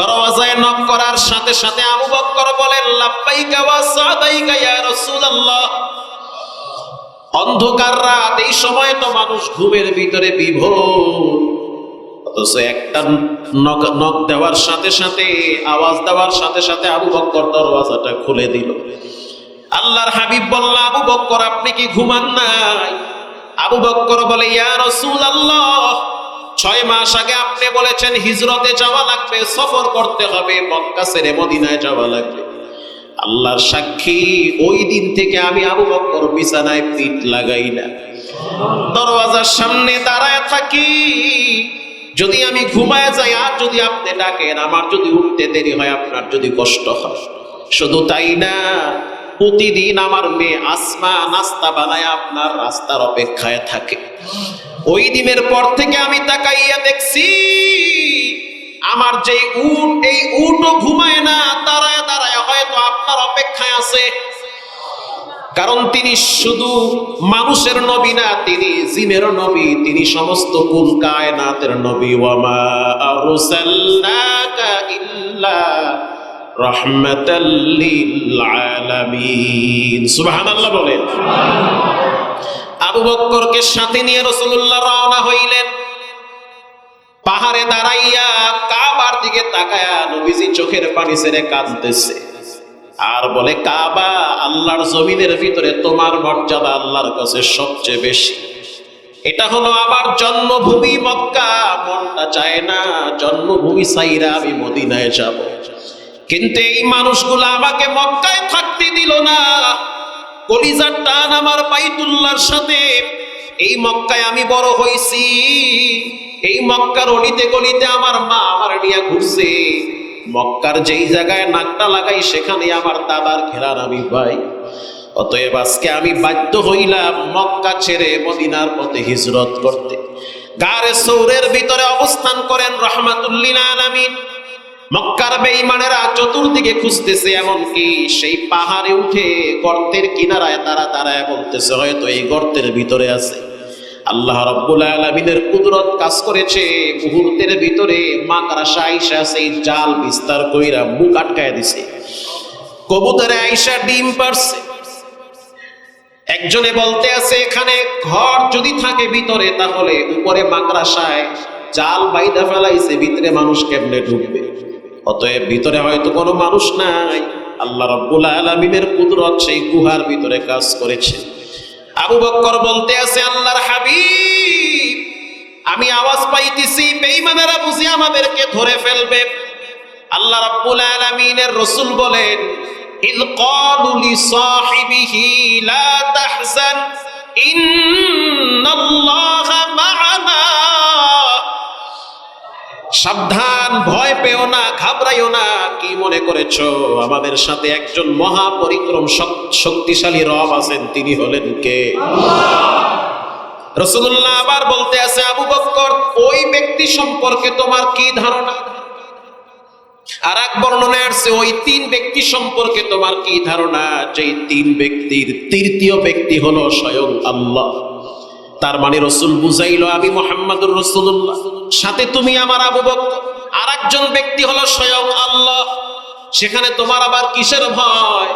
দরওয়াজায় knock করার সাথে সাথে আবু বক্কর বলেন লাব্বাইকা ওয়া সাদাইকা ইয়া রাসূলুল্লাহ। অন্ধকার রাত, এই সময় তো মানুষ ঘুমের ভিতরে বিভোর। অথচ একটা নক নক দেওয়ার সাথে সাথে, আওয়াজ দেওয়ার সাথে সাথে আবু বক্কর দরওয়াজাটা খুলে দিল। আল্লাহর হাবিব বলল, আবু বক্কর আপনি কি ঘুমান নাই? আবু বক্কর বলে, ইয়া রাসূলুল্লাহ। ছয় মাস আগে আপনি বলেছেন, হিজরতে যাওয়া লাগবে, সফর করতে হবে, মক্কা ছেড়ে মদিনায় যাওয়া লাগবে। আল্লাহর সাক্ষী, ওই দিন থেকে আমি আবু বক্কর বিছানায় পিঠ লাগাই না। দরওয়াজার সামনে দাঁড়ায় থাকি। যদি আমি ঘুমায় যাই, আর যদি আপনি ডাকেন, আমার যদি উঠতে দেরি হয়, আপনার যদি কষ্ট হয়। শুধু তাই না প্রতিদিন আমার মেয়ে আসমা নাস্তা বানায় আপনার রাস্তার অপেক্ষায় থাকে। ওই দিনের পর থেকে আমি তাকাইয়া দেখছি, আমার যে উট, এই উটও ঘুমায় না, দাঁড়ায় দাঁড়ায়, হয়তো আপনার অপেক্ষায় আছে। কারণ তিনি শুধু মানুষের নবী না, তিনি জিনের নবী, তিনি সমস্ত কুল কায়নাতের নবী। ওয়ামা আরসালনাকা ইল্লা রওনা হইলেন। পাহাড়ে দাঁড়াইয়া দিকে চোখের পানি ছেড়ে কাঁদতেছে। আর বলে, কাবা আল্লাহর জমিনের ভিতরে তোমার মর্যাদা আল্লাহর কাছে সবচেয়ে বেশি। এটা হলো আমার জন্মভূমি মক্কা। মনটা চায় না, জন্মভূমি সাইরা আমি মদিনায় যাব। কিন্তু এই মানুষগুলো আমাকে মক্কায় থাকতে দিল না। কলিজার টান আমার বাইতুল্লাহর সাথে। এই মক্কায় আমি বড় হইছি। এই মক্কার অলিতে গলিতে আমার মা আমার নিয়ে ঘুরছে। মক্কার যেই জায়গায় নাকটা লাগাই, সেখানে আমার দাদার ঘেরার আমি পাই। অতএব আজকে আমি বাধ্য হইলাম মক্কা ছেড়ে মদিনার পথে হিজরত করতে। গারে সৌরের ভিতরে অবস্থান করেন রহমাতুল্লিল আলামিন। মক্কার বেঈমানেরা চতুর্দিকে খুঁজতেছে, এমনকি সেই পাহাড়ে উঠে গর্তের কিনারায় তারা দাঁড়ায় বলতেছে, হয়তো এই গর্তের ভিতরে আছে। আল্লাহ রব্বুল আলমিনের কুদরত কাজ করেছে, মুহূর্তের ভিতরে মাকড়াসা আইসা সেই জাল বিস্তার কইরা মুখ আটকায় দিছে। কবুতরে আইসা ডিম পারছে একজনে বলতে আছে, এখানে ঘর যদি থাকে ভিতরে, তাহলে উপরে মাকড়াসায় জাল বাইদা ফেলাইছে, ভিতরে মানুষ কেমনে ঢুকবে? অতএব ভিতরে হয়তো কোনো মানুষ নাই। আল্লাহ রব্বুল আলমিনের কুদরত সেই গুহার ভিতরে কাজ করেছে। আবু বক্কর বলতে আছে, আল্লাহর হাবিব, আমি আওয়াজ পাইতেছি, বেঈমানেরা বুঝি আমাদেরকে ধরে ফেলবে। আল্লাহ রাব্বুল আলামিনের রাসূল বলেন ইদ ক্বালু লিসাহিবিহি লা তাহজান, ইন্নাল্লাহা মা'ানা সাবধান, ভয় পেও না, ঘাবড়াইও না। কি মনে করেছ? আমাদের সাথে একজন মহাপরিক্রম শক্তিশালী রব আছেন, তিনি হলেন কে? রসুল্লাহ আবার বলতে আছে, আবু বক্কর, ওই ব্যক্তি সম্পর্কে তোমার কি ধারণা? আর এক বর্ণনায় আসছে, ওই তিন ব্যক্তি সম্পর্কে তোমার কি ধারণা? যেই তিন ব্যক্তির তৃতীয় ব্যক্তি হলো স্বয়ং আল্লাহ। তার মানে রসুল বুঝাইলো, আমি মোহাম্মদুর রসুল্লাহ সাথে তুমি আমার আবু বক্কর আর একজন ব্যক্তি হলো স্বয়ং আল্লাহ। সেখানে তোমার আবার কিসের ভয়?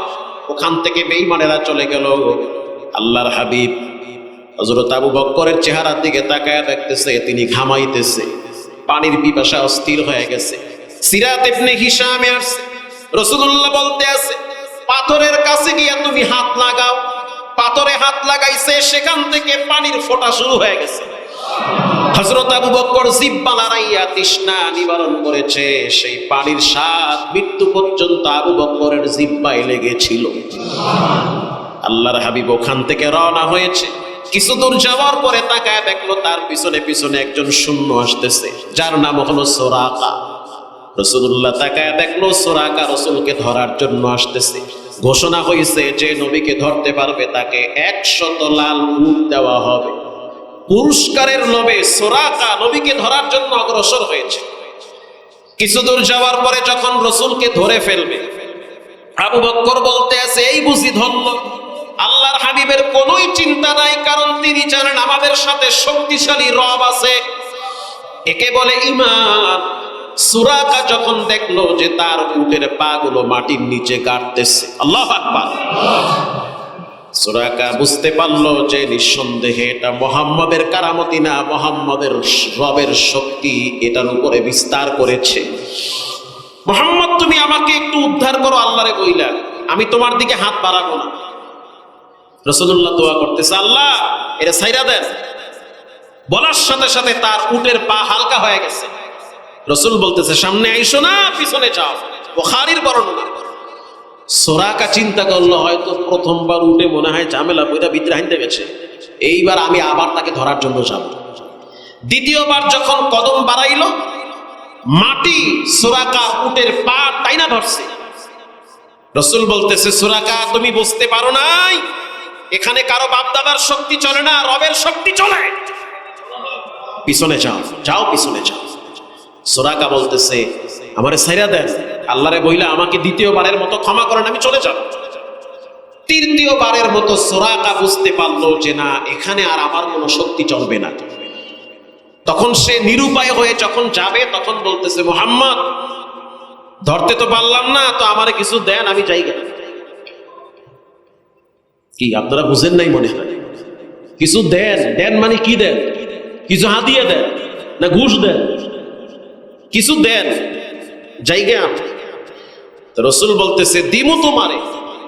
ওখান থেকে বেইমানেরা চলে গেল। আল্লাহর হাবিব হজরত আবু বক্করের চেহারার দিকে তাকায় দেখতেছে, তিনি ঘামাইতেছে। পানির পিপাসা অস্থির হয়ে গেছে। সিরাত ইবনে হিসামে আসছে। রসুল্লাহ বলতে আছে, পাথরের কাছে গিয়া তুমি হাত লাগাও। পাথরে হাত লাগাইছে, সেখান থেকে পানির ফোঁটা শুরু হয়ে গেছে। হজরত আবু বক্কর জিব্বা লড়াইয়া তৃষ্ণা নিবারণ করেছে। সেই পানির স্বাদ মৃত্যু পর্যন্ত আবু বক্করের জিব্বায় লেগেছিল। আল্লাহর হাবিব ওখান থেকে রওনা হয়েছে। কিছু দূর যাওয়ার পরে তাকায় দেখল তার পিছনে পিছনে একজন শূন্য আসতেছে, যার নাম হলো সোরাকা। রসুল্লাহ তাকায় দেখল সোরাকা রসুলকে ধরার জন্য আসতেছে। ঘোষণা হয়েছে যে নবীকে ধরতে পারবে, তাকে একশত লাল উট দেওয়া হবে। পুরস্কারের লোভে সোরাকা নবীকে ধরার জন্য অগ্রসর হয়েছে। কিছু দূর যাওয়ার পরে যখন রসুলকে ধরে ফেলবে, আবু বক্কর বলতে আছে, এই বুঝি ধন্য, আল্লাহর হাবিবের কোনোই চিন্তা নাই, কারণ তিনি জানেন আমাদের সাথে শক্তিশালী রব আছে। একে বলে ইমান সুরাকা যখন দেখল যে তার উটের পা গুলো মাটির নিচে কাটতেছে, আল্লাহ আকবার। সুরাকা বুঝতে পারল যে নিঃসন্দেহে এটা মোহাম্মদের কারামতি না, মোহাম্মদের রবের শক্তি এটার উপরে বিস্তার করেছে। মোহাম্মদ, তুমি আমাকে একটু উদ্ধার করো, আল্লাহরে কইলা আমি তোমার দিকে হাত বাড়াবো না। রসুল্লাহ দোয়া করতেছে, আল্লাহ এটা সাইরা দেন। বলার সাথে সাথে তার উটের পা হালকা হয়ে গেছে। রসুল বলতেছে, সামনে আইসো না, পিছনে যাও। বোখারির বর্ণনা। সোরাকা চিন্তা করল, হয়তো প্রথমবার উঠে মনে হয় ঝামেলা বইটা ভিতরে আনতে গেছে। এইবার আমি আবার তাকে ধরার জন্য যাব। দ্বিতীয়বার যখন কদম বাড়াইল, মাটি সোরাকা উটের পা টাইনা ধরছে। রসুল বলতেছে, সোরাকা, তুমি বুঝতে পারো নাই, এখানে কারও বাপদাদার শক্তি চলে না, রবের শক্তি চলে। পিছনে যাও যাও পিছনে যাও। সোরাকা বলতেছে আমারে সাইরা দেন। আল্লাহরে বইলা আমাকে দ্বিতীয়বারের মতো ক্ষমা করেন, আমি চলে যাব। তৃতীয়বারের মতো সোরাকা বুঝতে পারল যে না, এখানে আর আমার কোনো শক্তি চলবে না। তখন সে নিরুপায় হয়ে যখন যাবে, তখন বলতেছে, মোহাম্মদ, ধরতে তো পারলাম না, তো আমারে কিছু দেন, আমি যাই গেলাম। কি, আপনারা বুঝেন নাই মনে হয়? কিছু দেন দেন মানে কি দেন? কিছু হাতিয়ে দেন, না ঘুষ দেন? কিছু দেন জায়গা রসুল বলতেছে দিমু তোমারে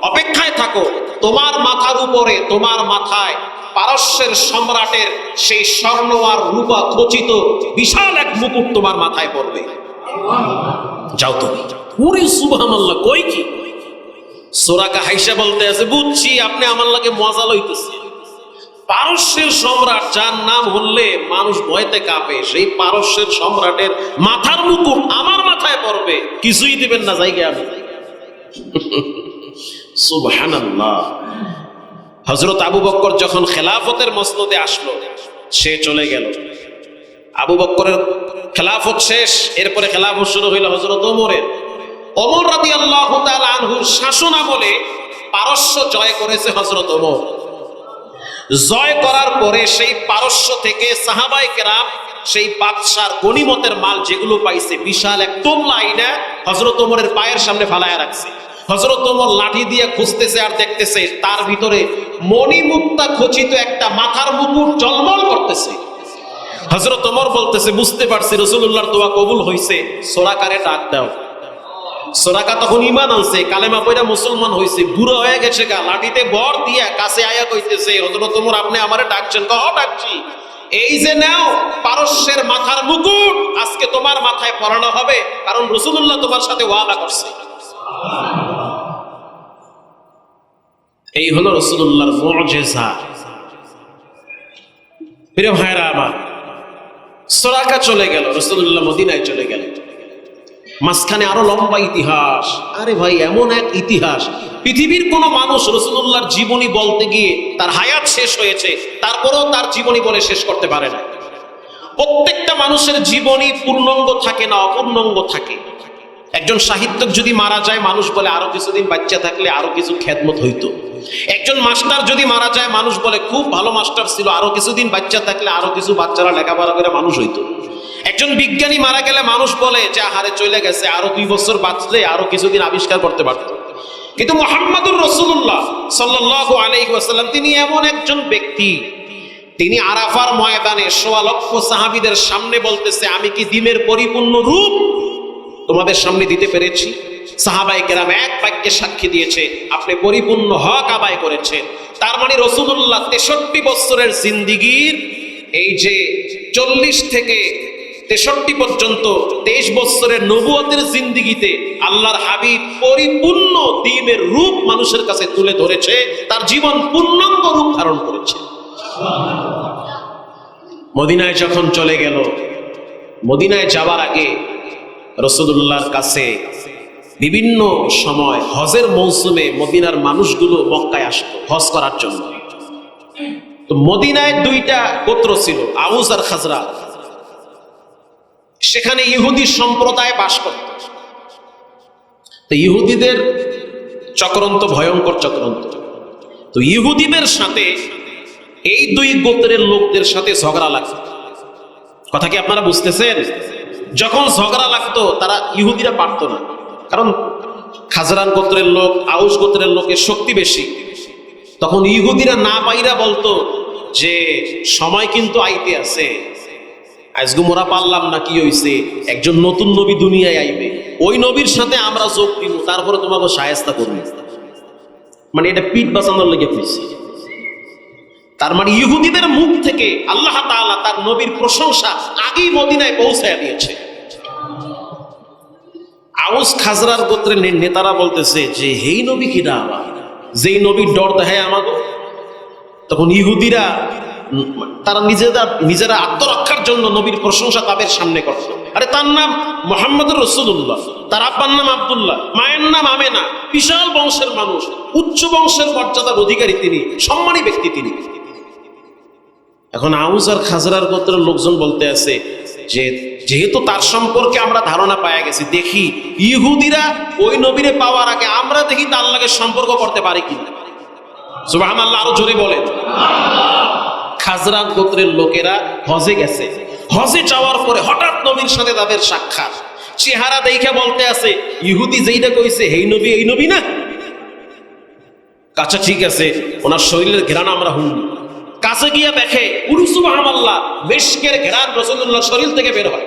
অপেক্ষায় থাকো। তোমার মাথার উপরে তোমার মাথায় পারস্যের সম্রাটের সেই স্বর্ণ আর রূপা খচিত বিশাল এক মুকুট তোমার মাথায় পড়বে। যাও তুমি। পুরি সুবহান আল্লাহ কই কি? সোরাকা হাইসা বলতে আছে বুঝছি আপনি আমার লাগে মজা লইতেছে পারস্যের সম্রাট, যার নাম হলে মানুষ ভয়তে কাঁপে, সেই পারস্যের সম্রাটের মাথার মুকুট আমার মাথায় পড়বে। কিছুই দিবেন না জায়গা আমি। সুবহানাল্লাহ। হজরত আবু বক্কর যখন খেলাফতের মসনদে আসলো, সে চলে গেল। আবু বক্করের খেলাফত শেষ, এরপরে খেলাফত শুরু হইল হজরত ওমরের। ওমর রাদি আল্লাহ আনহুর শাসন আমলে পারস্য জয় করেছে হজরত ওমর। জয় করার পরে সেই পারস্য থেকে সাহাবাই কেরাম সেই বাদশার গনিমতের মাল যেগুলো পাইছে, বিশাল এক তোমলা আইনা হজরত ওমরের পায়ের সামনে ফালায়া রাখছে। হজরত ওমর লাঠি দিয়ে খুঁজতেছে আর দেখতেছে, তার ভিতরে মণিমুক্তা খচিত একটা মাথার মুকুট জলমল করতেছে। হজরত ওমর বলতেছে, বুঝতে পারছি রসুল্লাহর দোয়া কবুল হইছে, সোরাকারে ডাক দাও। সোরাকা তখন ইমান আনছে, কালেমা পয়রা মুসলমান হইছে, বুড়ো হয়ে গেছে গা, লাঠিতে বর দিয়া কাছে আয়া কইতেছে হজরত ওমর, আপনি আমারে ডাকছেন? কহ ডাকছি। এই যে নাও, পারস্যের মাথার মুকুট, আজকে তোমার মাথায় পরানো হবে, কারণ রসুল্লাহ তোমার সাথে ওয়াদা করছে। এই হলো রসুল্লাহর মজেজা। প্রিয় ভাইরা আমার, সোরাকা চলে গেল রসুল্লাহ মদিনায় চলে গেল মাঝখানে আরও লম্বা ইতিহাস। আরে ভাই, এমন এক ইতিহাস। পৃথিবীর কোন মানুষ রসুল্লাহর জীবনী বলতে গিয়ে তার হায়াত শেষ হয়েছে, তারপরেও তার জীবনী বলে শেষ করতে পারে না। প্রত্যেকটা মানুষের জীবনী পূর্ণাঙ্গ থাকে না অপূর্ণাঙ্গ থাকে। একজন সাহিত্যক যদি মারা যায়, মানুষ বলে আরও কিছুদিন বাচ্চা থাকলে আরও কিছু খেদমত হইতো। একজন মাস্টার যদি মারা যায়, মানুষ বলে খুব ভালো মাস্টার ছিল, আরও কিছুদিন বাচ্চা থাকলে আরও কিছু বাচ্চারা লেখাপড়া করে মানুষ হইতো। একজন বিজ্ঞানী মারা গেলে মানুষ বলে যে হারে চলে গেছে। আরও দুই বছর বাঁচলে আরও কিছুদিন আবিষ্কার করতে পারত কিন্তু মোহাম্মদুর রসুল্লাহ সাল্লাহ আলহি তিনি এমন একজন ব্যক্তি, তিনি আরাফার ময়দানে সোয়া লক্ষ সাহাবিদের সামনে বলতেছে, আমি কি দিনের পরিপূর্ণ রূপ তোমাদের সামনে দিতে পেরেছি? সাহাবাই কেরাম এক বাক্যে সাক্ষী দিয়েছে, আপনি পরিপূর্ণ হক আদায় করেছেন। তার মানে রসুল্লাহ তেষট্টি বছরের জিন্দিগির এই যে চল্লিশ থেকে তেষট্টি পর্যন্ত তেইশ বছরের নবুয়তের জিন্দিগিতে আল্লাহর হাবিব পরিপূর্ণ দিনের রূপ মানুষের কাছে তুলে ধরেছে, তার জীবন পূর্ণাঙ্গ রূপ ধারণ করেছে। মদিনায় যখন চলে গেল, মদিনায় যাওয়ার আগে রসুল্লাহর কাছে বিভিন্ন সময় হজের মৌসুমে মদিনার মানুষগুলো মক্কায় আসতো হজ করার জন্য। তো মদিনায় দুইটা গোত্র ছিল, আউস আর খাজরা সেখানে ইহুদি সম্প্রদায় বাস করত। তো ইহুদিদের চক্রান্ত, ভয়ঙ্কর চক্রান্ত। তো ইহুদিদের সাথে, এই দুই গোত্রের লোকদের সাথে ঝগড়া লাগছে কথা কি আপনারা বুঝতেছেন? যখন ঝগড়া লাগতো, তারা ইহুদিরা পারতো না। কারণ খাজরান গোত্রের লোক আউস গোত্রের লোকের শক্তি বেশি। তখন ইহুদিরা না পাইরা বলতো যে, সময় কিন্তু আইতে আছে। আজগু মোরা পারলাম না, কি হইছে? একজন নতুন নবী দুনিয়ায় আইবে। ওই নবীর সাথে আমরা যোগ দিব, তারপরে তোমাকে সায়স্তা করবে। মানে এটা পিঠ বাঁচানোর লেগে হয়েছে তার মানে ইহুদিদের মুখ থেকে আল্লাহ তাআলা তার নবীর প্রশংসা আগেই মদিনায় পৌঁছায় দিয়েছে। আউস খাজরার গোত্রের নেতারা বলতেছে যে, হেই নবী কিনা আবার? যেই নবীর ডর দেখায় আমাকে তখন ইহুদিরা তারা নিজেরা নিজেরা আত্মরক্ষার জন্য নবীর প্রশংসা তাদের সামনে করছে। আরে তার নাম মোহাম্মদ রসুল্লাহ তার আব্বার নাম আব্দুল্লাহ, মায়ের নাম আমেনা, বিশাল বংশের মানুষ, উচ্চ বংশের মর্যাদার অধিকারী তিনি, সম্মানী ব্যক্তি তিনি। এখন আউস আর খাজরার গোত্রের লোকজন বলতে আছে যে, যেহেতু তার সম্পর্কে আমরা ধারণা পাওয়া গেছি, দেখি ইহুদিরা ওই নবীরে পাওয়ার আগে আমরা দেখি তার লাগে সম্পর্ক করতে পারি কিনা। সুবাহ আল্লাহ আরও জোরে বলেন। খাজরা গোত্রের লোকেরা হজে গেছে। হজে যাওয়ার পরে হঠাৎ নবীর সাথে তাদের সাক্ষাৎ। চেহারা দেখে বলতে আছে, ইহুদি যেইটা কইছে এই নবী এই নবী না? আচ্ছা ঠিক আছে, ওনার শরীরের ঘেরান আমরা হুন কাছে গিয়ে দেখে উরুসু আল্লাহ মেশকের ঘেরান রসুল্লাহ শরীর থেকে বের হয়।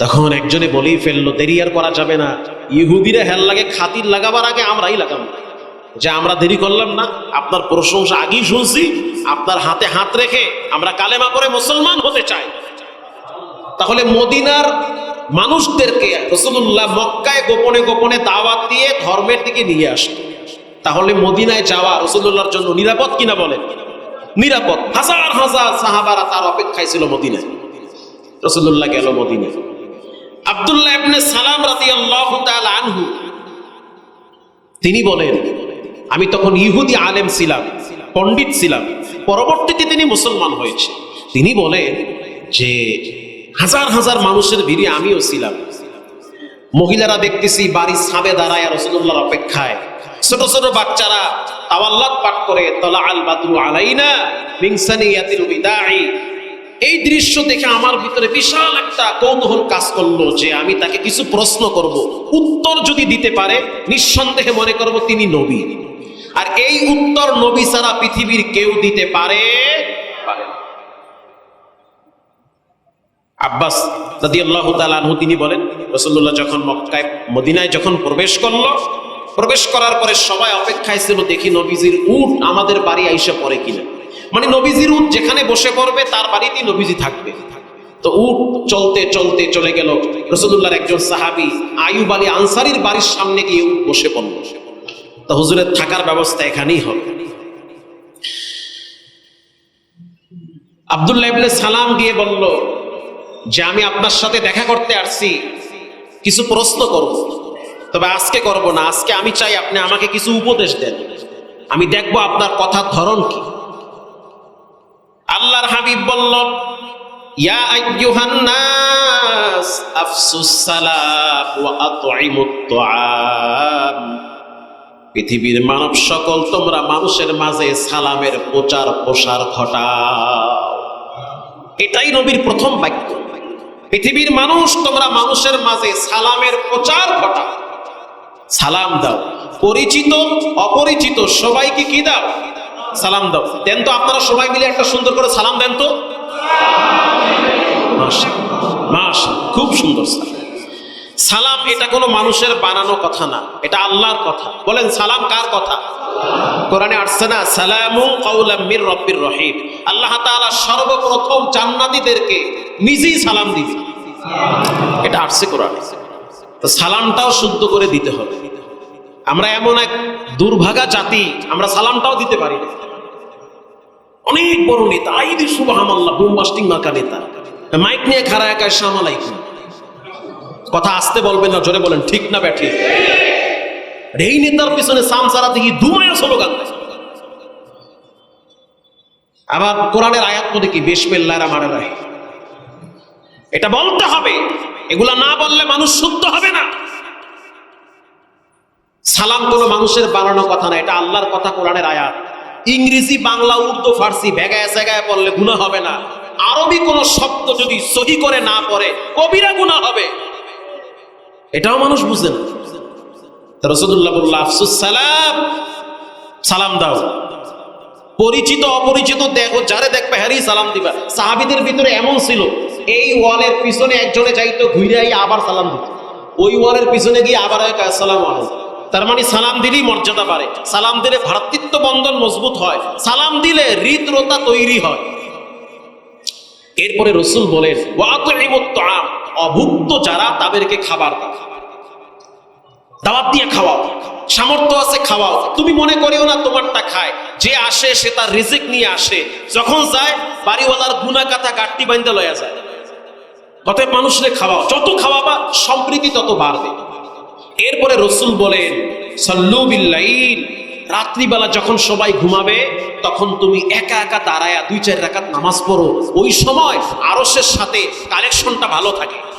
তখন একজনে বলেই ফেলল, দেরি আর করা যাবে না। ইহুদিরা হেল লাগে খাতির লাগাবার আগে আমরাই লাগাবো। যে আমরা দেরি করলাম না, আপনার প্রশংসা আগেই শুনছি, আপনার হাতে হাত রেখে আমরা কালেমা করে মুসলমান হতে চাই। তাহলে মদিনার মানুষদেরকে রসুল্লাহ মক্কায় গোপনে গোপনে দাওয়াত দিয়ে ধর্মের দিকে নিয়ে আসতো তাহলে মদিনায় যাওয়া রসুল্লাহর জন্য নিরাপদ কিনা বলেন? নিরাপদ। হাজার হাজার সাহাবারা তার অপেক্ষায় ছিল মদিনায়। রসুল্লাহ গেল মদিনায়। আবদুল্লাহ সালাম তাআলা আনহু, তিনি বলেন আমি তখন ইহুদি আলেম ছিলাম, পণ্ডিত ছিলাম। পরবর্তীতে তিনি মুসলমান হয়েছে। তিনি বলেন যে, হাজার হাজার মানুষের ভিড়ে আমিও ছিলাম। মহিলারা দেখতেছি বাড়ির ছাদে দাঁড়ায় রসুল্লাহর অপেক্ষায়। ছোট ছোট বাচ্চারা তাওয়াল্লাত পাঠ করে তলা আল বাদরু আলাইনা মিংসানিয়াতিল বিদাই। এই দৃশ্য দেখে আমার ভিতরে বিশাল একটা কৌতূহল কাজ করল যে আমি তাকে কিছু প্রশ্ন করব। উত্তর যদি দিতে পারে, নিঃসন্দেহে মনে করব তিনি নবী। আর এই উত্তর নবী ছাড়া পৃথিবীর কেউ দিতে পারে আব্বাস দাদি আল্লাহ তালু তিনি বলেন রসল্লাহ যখন মক্কায়, মদিনায় যখন প্রবেশ করল, প্রবেশ করার পরে সবাই অপেক্ষায় ছিল, দেখি নবীজির উট আমাদের বাড়ি আইসা পড়ে কিনা। মানে নবীজির উট যেখানে বসে পড়বে, তার বাড়িতেই নবীজি থাকবে। তো উট চলতে চলতে চলে গেল। রসুল্লাহর একজন সাহাবি আয়ুব আলী আনসারির বাড়ির সামনে গিয়ে উট বসে পড়ল। তো হুজুরের থাকার ব্যবস্থা এখানেই হবে। আবদুল্লাহ ইবনে সালাম গিয়ে বলল, যে আমি আপনার সাথে দেখা করতে আসছি, কিছু প্রশ্ন করব। তবে আজকে করব না, আজকে আমি চাই আপনি আমাকে কিছু উপদেশ দেন। আমি দেখব আপনার কথার ধরন কি। আল্লাহর হাবিব বলল, ইয়া আইয়ুহান নাস, আফসুস সালাম ওয়া আতঈমুত তুআম। পৃথিবীর মানব সকল তোমরা মানুষের মাঝে সালামের প্রচার প্রসার ঘটাও। এটাই নবীর প্রথম বাক্য। পৃথিবীর মানুষ তোমরা মানুষের মাঝে সালামের প্রচার ঘটাও। সালাম দাও। পরিচিত অপরিচিত সবাইকে কি দাও? সালাম দাও। দেন তো আপনারা সবাই মিলে একটা সুন্দর করে সালাম দেন তো? মাশাআল্লাহ, খুব সুন্দর সালাম। সালাম এটা কোনো মানুষের বানানো কথা না, এটা আল্লাহর কথা। বলেন, সালাম কার কথা? কোরআনে আসছে না, সালামু কাউলাম মির রব্বির রহিম। আল্লাহ তাআলা সর্বপ্রথম জান্নাতীদেরকে নিজেই সালাম দিবে। এটা আসছে কোরআনে। তো সালামটাও শুদ্ধ করে দিতে হবে। আমরা এমন এক দুর্ভাগা জাতি, আমরা সালামটাও দিতে পারি না। অনেক বড় নেতা, আইদি সুবাহাম আল্লাহ বোমবাস্টিং মার্কা নেতা। মাইক নিয়ে খারা একা সাম আলাইকুম। কথা আসতে বলবেন না, জোরে বলেন, ঠিক না ব্যাঠি? এই নেতার পিছনে সাম সারা দেখি দুমায়া স্লোগান আবার কোরআনের আয়াত মধ্যে কি বেশমেল্লারা মারে রায় এটা বলতে হবে, এগুলা না বললে মানুষ শুদ্ধ হবে না। সালাম কোনো মানুষের বানানো কথা না, এটা আল্লাহর কথা কোরআনের আয়াত। ইংরেজি, বাংলা, উর্দু, ফার্সি ভেগায় সেগায় পড়লে গুণা হবে না। আরবি কোন শব্দ যদি সহি করে না পড়ে, কবিরা গুণা হবে। এটাও মানুষ বুঝে না। রসদুল্লাহ বলল, আফসুস সালাম সালাম দাও। পরিচিত, অপরিচিত দেখো, যারে দেখবে হ্যারি সালাম দিবা। সাহাবিদের ভিতরে এমন ছিল, এই ওয়ালের পিছনে একজনে যাইতো ঘুরে আবার সালাম দিত। ওই ওয়ালের পিছনে গিয়ে আবার সালাম তার মানে সালাম দিলেই মর্যাদা বাড়ে। সালাম দিলে ভ্রাতৃত্ব বন্ধন মজবুত হয়। সালাম দিলে হৃদরতা তৈরি হয়। এরপরে রসুল বলেন অভুক্ত যারা তাদেরকে খাবার দাও। দাওয়াত দিয়ে খাওয়াও। সামর্থ্য আছে খাওয়াও। তুমি মনে করিও না তোমারটা খায়। যে আসে, সে তার রিজিক নিয়ে আসে। যখন যায়, বাড়িওয়ালার গুনা কাথা গাট্টি বাইন্দা লয়া যায়। অতএব মানুষরে খাওয়াও। যত খাওয়াবা, সম্প্রীতি তত বাড়বে। এরপরে রসুল বলেন, সল্লু বিল্লাইল। রাত্রিবেলা যখন সবাই ঘুমাবে, তখন তুমি একা একা দাঁড়ায়া দুই চার রাকাত নামাজ পড়ো। ওই সময় আরসের সাথে কালেকশনটা ভালো থাকে।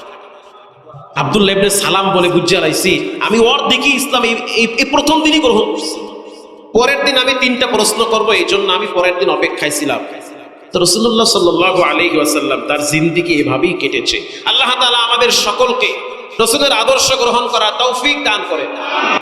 আব্দুল্লাহ ইবনে সালাম বলে বুঝে রাইছি আমি ওর দেখি ইসলাম এই- প্রথম দিনই গ্রহণ করছি। পরের দিন আমি তিনটা প্রশ্ন করব, এই জন্য আমি পরের দিন অপেক্ষায় রসুল্লাহ সাল্লাহ আলহি আসাল্লাম তার জিন্দিগি এভাবেই কেটেছে। আল্লাহ তাআলা আমাদের সকলকে রসুলের আদর্শ গ্রহণ করা তৌফিক দান করে